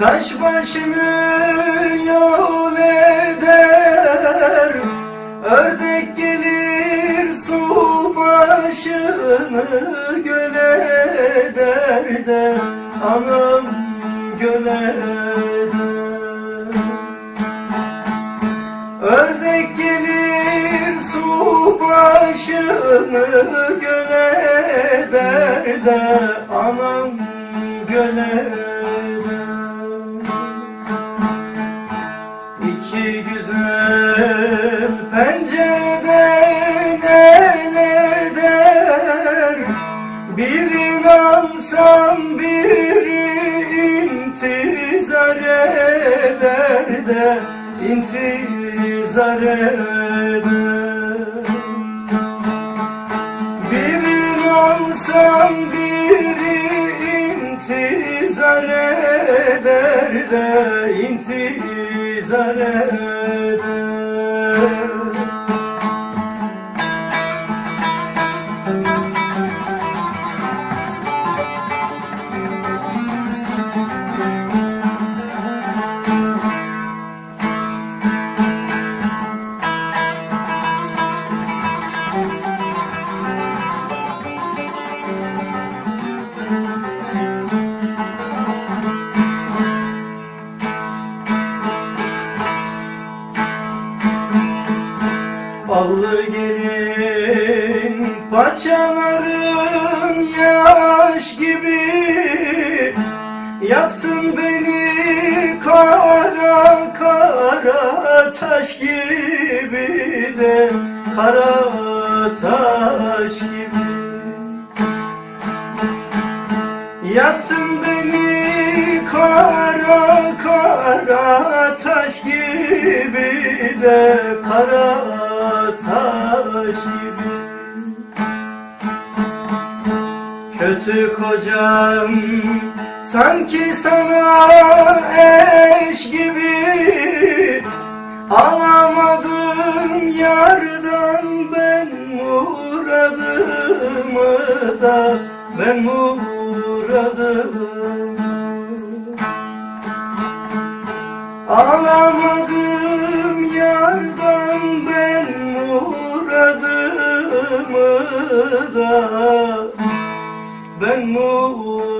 Taş başını yol eder. Ördek gelir su başını göl eder de Anam göl eder. Ördek gelir su başını göl eder de Anam göl eder İki güzel pencereden el eder? Birini alsam biri intizar eder de intizar eder. Birini alsam biri intizar eder de intizar eder Gelin paçaların yaş gibi. Yaktın beni kara kara taş gibi de Kara taş gibi. Yaktın beni kara kara taş gibi de kara taş gibi Kötü kocam sanki sana eş gibi Alamadım yardan ben muradımı da ben muradımı Alamadım da ben muradım